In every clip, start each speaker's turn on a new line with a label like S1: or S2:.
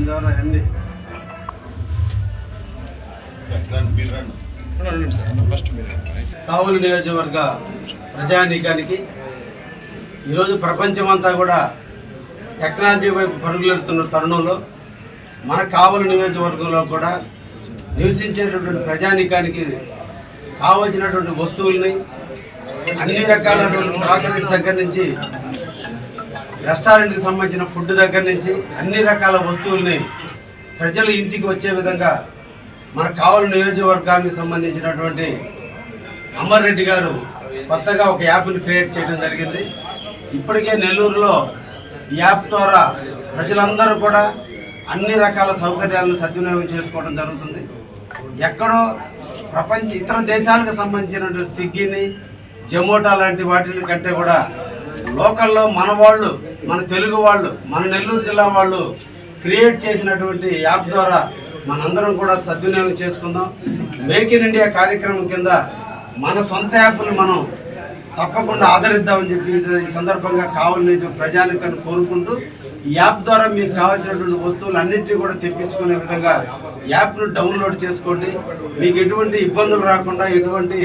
S1: దీని
S2: కావులు నియోజకవర్గ ప్రజానీకానికి ఈరోజు ప్రపంచమంతా కూడా టెక్నాలజీ వైపు పరుగులెడుతున్న తరుణంలో మన కావలి నియోజకవర్గంలో కూడా నివసించేటటువంటి ప్రజానీకానికి కావలసినటువంటి వస్తువుల్ని అన్ని రకాలైనటువంటి సహకరించి దగ్గర నుంచి రెస్టారెంట్కి సంబంధించిన ఫుడ్ దగ్గర నుంచి అన్ని రకాల వస్తువుల్ని ప్రజలు ఇంటికి వచ్చే విధంగా మనకు కావలి నియోజకవర్గానికి సంబంధించినటువంటి అమర్ రెడ్డి గారు కొత్తగా ఒక యాప్ని క్రియేట్ చేయడం జరిగింది. ఇప్పటికే నెల్లూరులో ఈ యాప్ ద్వారా ప్రజలందరూ కూడా అన్ని రకాల సౌకర్యాలను సద్వినియోగం చేసుకోవడం జరుగుతుంది. ఎక్కడో ప్రపంచ ఇతర దేశాలకు సంబంధించినటువంటి స్విగ్గీని జొమాటో లాంటి వాటిని కంటే కూడా లోకల్లో మన వాళ్ళు మన తెలుగు వాళ్ళు మన నెల్లూరు జిల్లా వాళ్ళు క్రియేట్ చేసినటువంటి యాప్ ద్వారా మనందరం కూడా సద్వినియోగం చేసుకుందాం. మేక్ ఇన్ ఇండియా కార్యక్రమం కింద మన సొంత యాప్ని మనం తప్పకుండా ఆదరిద్దామని చెప్పి ఈ సందర్భంగా కావాలని ప్రజానికని కోరుకుంటూ ఈ యాప్ ద్వారా మీకు కావాల్సినటువంటి వస్తువులు అన్నింటినీ కూడా తెప్పించుకునే విధంగా యాప్ను డౌన్లోడ్ చేసుకోండి. మీకు ఎటువంటి ఇబ్బందులు రాకుండా ఎటువంటి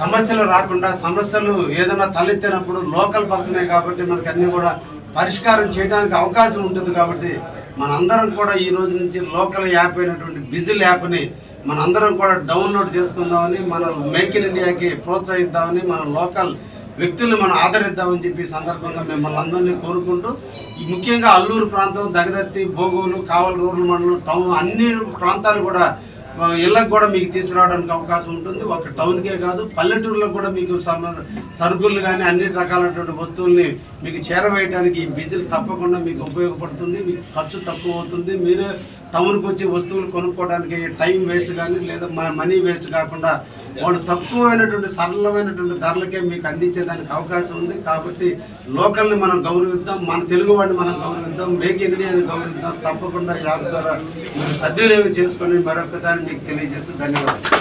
S2: సమస్యలు రాకుండా సమస్యలు ఏదైనా తలెత్తినప్పుడు లోకల్ పర్సనే కాబట్టి మనకి అన్ని కూడా పరిష్కారం చేయడానికి అవకాశం ఉంటుంది కాబట్టి మనందరం కూడా ఈ రోజు నుంచి లోకల్ యాప్ అయినటువంటి బిజిల్ యాప్ని మనందరం కూడా డౌన్లోడ్ చేసుకుందామని మన మేక్ ఇన్ ఇండియాకి ప్రోత్సహిద్దామని మన లోకల్ వ్యక్తుల్ని మనం ఆదరిద్దామని చెప్పి సందర్భంగా మిమ్మల్ని అందరినీ కోరుకుంటూ ముఖ్యంగా అల్లూరు ప్రాంతం దగదత్తి భోగోలు కావలి రూరల్ మండలం టౌన్ అన్ని ప్రాంతాలు కూడా ఇళ్ళకు కూడా మీకు తీసుకురావడానికి అవకాశం ఉంటుంది. ఒక టౌన్కే కాదు పల్లెటూరులో కూడా మీకు సరుకులు కానీ అన్ని రకాలైనటువంటి వస్తువుల్ని మీకు చేరవేయడానికి ఈ బిజిల్ తప్పకుండా మీకు ఉపయోగపడుతుంది. మీకు ఖర్చు తక్కువ అవుతుంది. మీరు టౌన్కి వచ్చి వస్తువులు కొనుక్కోవడానికి టైం వేస్ట్ కానీ లేదా మనీ వేస్ట్ కాకుండా వాళ్ళు తక్కువైనటువంటి సరళమైనటువంటి ధరలకే మీకు అందించేదానికి అవకాశం ఉంది. కాబట్టి లోకల్ని మనం గౌరవిద్దాం మన తెలుగు వాడిని మనం గౌరవిద్దాం మేక్ ఇండియాని గౌరవిద్దాం. తప్పకుండా యాప్ ద్వారా మీరు సద్వినియోగం చేసుకొని మరొకసారి మీకు తెలియజేస్తూ ధన్యవాదాలు.